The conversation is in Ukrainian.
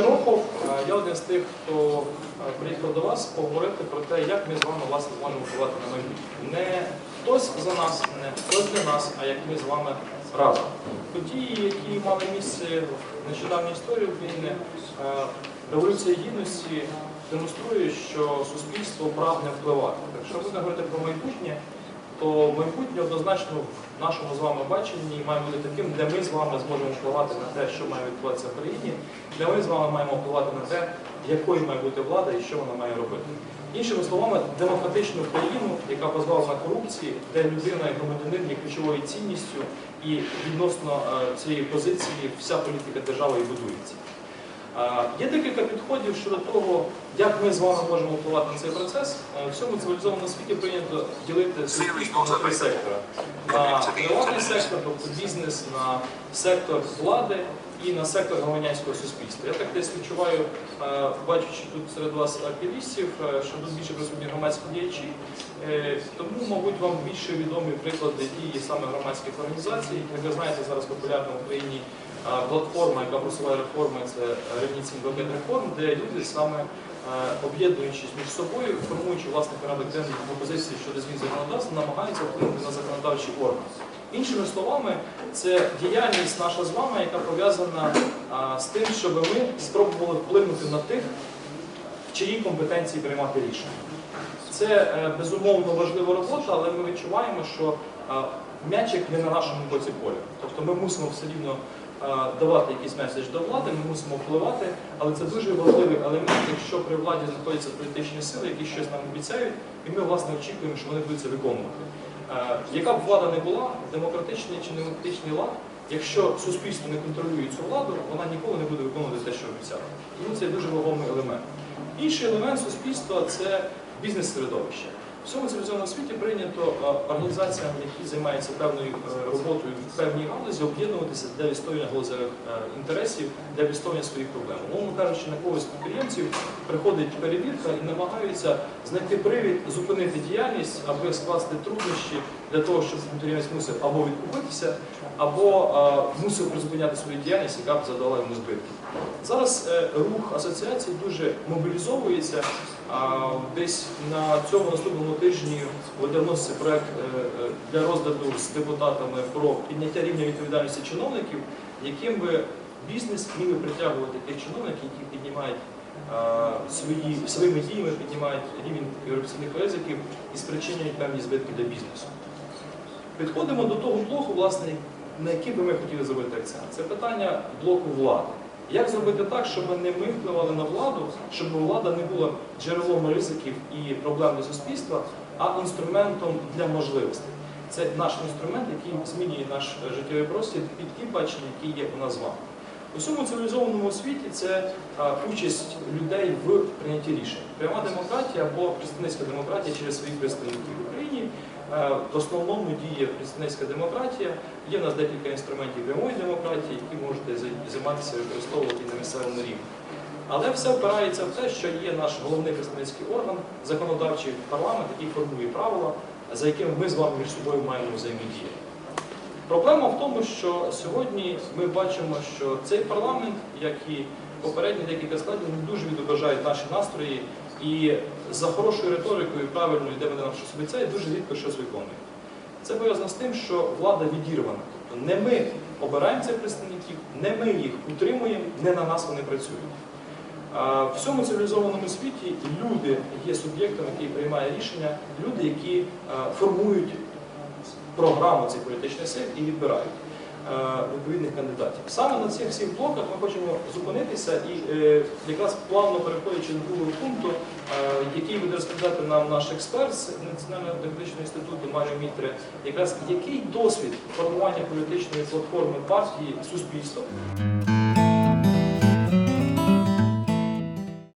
Широков, е, я один з тих, хто е, приїхав до вас поговорити про те, як ми з вами власне зможемо впливати на майбутнє. Не хтось за нас, не хтось для нас, а як ми з вами разом. Події, які мали місце в нещодавній історії України, е, Революція Гідності демонструє, що суспільство прагне впливати. Якщо будемо говорити про майбутнє, то майбутнє однозначно в нашому з вами баченні має бути таким, де ми з вами зможемо впливати на те, що має відбуватися в країні, де ми з вами маємо впливати на те, якою має бути влада і що вона має робити. Іншими словами, демократичну країну, яка позбавлена корупції, де людина і громадянин є ключовою цінністю, і відносно е, цієї позиції вся політика держави і будується. Є декілька підходів щодо того, як ми з вами можемо впливати на цей процес. В цьому цивілізованому світі прийнято ділити суспільство на три сектори: на приватний сектор, тобто бізнес, на сектор влади і на сектор громадянського суспільства. Я так десь відчуваю, бачучи тут серед вас активістів, що тут більше присутні громадські діячі. Е, Тому, мабуть, вам більше відомі приклади дії саме громадських організацій. Як ви знаєте, зараз популярна в Україні платформа, яка просуває реформи, це революційний пакет реформ, де люди саме е, об'єднуючись між собою, формуючи власний порядок денний пропозиції щодо змін законодавства, намагаються вплинути на законодавчий орган. Іншими словами, це діяльність наша з вами, яка пов'язана з тим, щоб ми спробували вплинути на тих, в чиї компетенції приймати рішення. Це е, безумовно важлива робота, але ми відчуваємо, що м'ячик не на нашому боці поля. Тобто ми мусимо все рівно давати якийсь меседж до влади, ми мусимо впливати, але це дуже важливий елемент, якщо при владі знаходяться політичні сили, які щось нам обіцяють, і ми власне очікуємо, що вони будуть це виконувати. Яка б влада не була, демократичний чи демократичний лад, якщо суспільство не контролює цю владу, вона ніколи не буде виконувати те, що обіцяла. Тому це дуже вагомий елемент. Інший елемент суспільства це бізнес-середовище. В всьому цивілізованому світі прийнято е, організаціям, які займаються певною е, роботою в певній галузі, об'єднуватися для відстоювання галузевих е, інтересів, для відстоювання своїх проблем. Умовно кажучи, на когось підприємців приходить перевірка і намагаються знайти привід, зупинити діяльність, аби скласти труднощі для того, щоб підприємець мусив або відкупитися, або мусив призупиняти свою діяльність, яка б задала йому збитки. Зараз рух асоціацій дуже мобілізовується. Десь на цьому наступному тижні буде вноситься проект е, е, для розгляду з депутатами про підняття рівня відповідальності чиновників, яким би бізнес міг би притягувати тих чиновників, які піднімають свої, своїми діями піднімають рівень корупційних ризиків і спричиняють певні збитки для бізнесу. Підходимо до того блоку, власне, на який би ми хотіли зробити акцент. Це питання блоку влади. Як зробити так, щоб не ми впливали на владу, щоб влада не була джерелом ризиків і проблем для суспільства, а інструментом для можливостей. Це наш інструмент, який змінює наш е, життєвий простір під ті бачення, які є у нас з вами. У всьому цивілізованому світі це а, участь людей в прийнятті рішень. Пряма демократія або представницька демократія через своїх представників в Україні. Е, В основному діє представницька демократія. Є в нас декілька інструментів прямої демократії, які можете займатися використовувати на місцевому рівні. Але все впирається в те, що є наш головний представницький орган, законодавчий парламент, який формує правила, за якими ми з вами між собою маємо взаємодіяти. Проблема в тому, що сьогодні ми бачимо, що цей парламент, як і попередні декілька складів, не дуже відображають наші настрої і за хорошою риторикою, правильною, де вони нам щось обіцяють, дуже рідко щось виконують. Це пов'язано з тим, що влада відірвана. Тобто не ми обираємо цих представників, не ми їх утримуємо, не на нас вони працюють. В всьому цивілізованому світі люди є суб'єктом, який приймає рішення, люди, які формують програму цих політичних сил і відбирають відповідних кандидатів. Саме на цих всіх блоках ми хочемо зупинитися і е, якраз плавно переходячи до другого пункту, е, який буде розповідати нам наш експерт з Національного демократичного інституту Маріо Мітре, якраз який досвід формування політичної платформи партії суспільства.